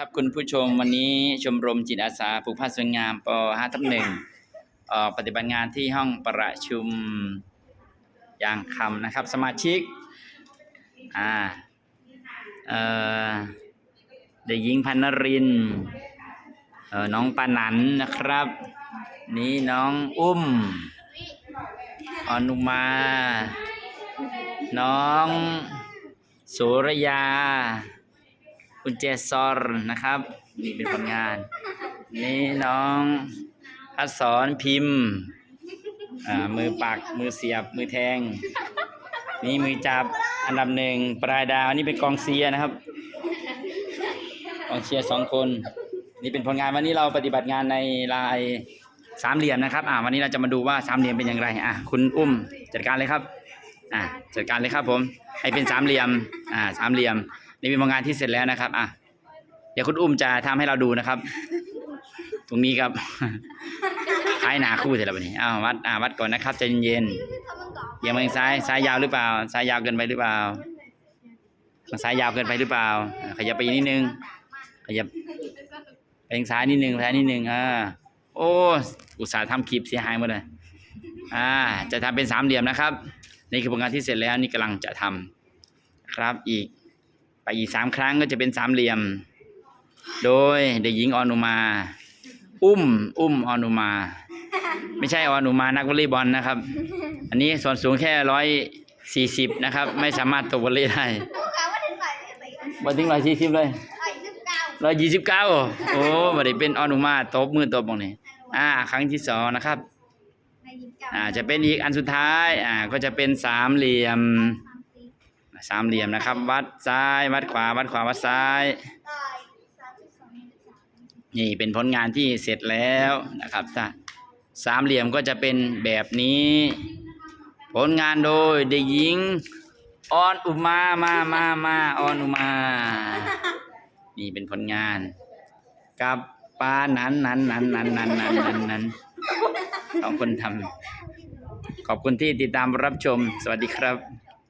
ครับคุณผู้ชมวันนี้ชมรมจิตอาสาผูกผ้าสวยงามป .5 ทับหนึ่งปฏิบัติงานที่ห้องประชุมยางคำนะครับ สมาชิกอ่าเอ่อเด็กหญิงพันนรินเออน้องปานันนะครับ นี่น้องอุ้มอนุมา น้องโสรยา คุณเจซอร์นะครับ นี่เป็นผลงาน นี่น้องพัดสอนพิมพ์อ่ามือปักมือเสียบมือแทง นี่มือจับอันดับหนึ่งปลายดาวนี่เป็นกองเชียนะครับกองเชียร์สองคน นี่เป็นผลงานวันนี้เราปฏิบัติงานในลายสามเหลี่ยมนะครับ อ่า วันนี้เราจะมาดูว่าสามเหลี่ยมเป็นอย่างไร อะ คุณอุ้มจัดการเลยครับ อ่าจัดการเลยครับผม ให้เป็นสามเหลี่ยม อ่า สามเหลี่ยม นี่เป็นผลงานที่เสร็จแล้วนะครับ อะ เดี๋ยวคุณอุ้มจะทำให้เราดูนะครับ ตรงนี้ครับท้ายหนาคู่เสร็จแล้ววันนี้อ้าววัดอ่าวัดก่อนนะครับใจเย็นเอียงมาทางซ้ายซ้ายยาวหรือเปล่า ซ้ายยาวเกินไปหรือเปล่าทาซ้ายยาวเกินไปหรือเปล่า ขยับไปนิดนึง ขยับไปทางซ้ายนิดนึงซ้ายนิดนึงอ่าโอ้อุตส่าห์ทำคลิปเสียหายหมดเลยอ่า จะทำเป็นสามเหลี่ยมนะครับ นี่คือผลงานที่เสร็จแล้วนี่กำลังจะทำครับอีก ไปอีกสามครั้งก็จะเป็นสามเหลี่ยม โดยเด็กหญิงออนุมา อุ้ม อุ้มออนุมา ไม่ใช่ออนุมานักวอลเลย์บอลนะครับ อันนี้ส่วนสูงแค่ร้อยสี่สิบนะครับ ไม่สามารถตกวอลเลย์ได้ลูกค้าว่าถึงไหนไม่ไปกันมาถึงร้อยสี่สิบเลยไอ้สิบเก้าร้อยยี่สิบเก้าโอ้มาได้เป็นออนุมาตบมือตบตรงนี้อ่า ครั้งที่สองนะครับไอ้ยี่สิบเก้าอ่าจะเป็นอีกอันสุดท้าย อ่าก็จะเป็นสามเหลี่ยม สามเหลี่ยมนะครับ วัดซ้าย วัดขวา วัดขวา วัดซ้าย นี่เป็นผลงานที่เสร็จแล้วนะครับถ้าสามเหลี่ยมก็จะเป็นแบบนี้ ผลงานโดยเด็กหญิงออนอุมา มามามาออนอุมา นี่เป็นผลงาน กับปลานั้นนั้นนั้นนั้นนั้นนั้นนั้นนั้นสองคนทำขอบคุณที่ติดตามรับชม สวัสดีครับ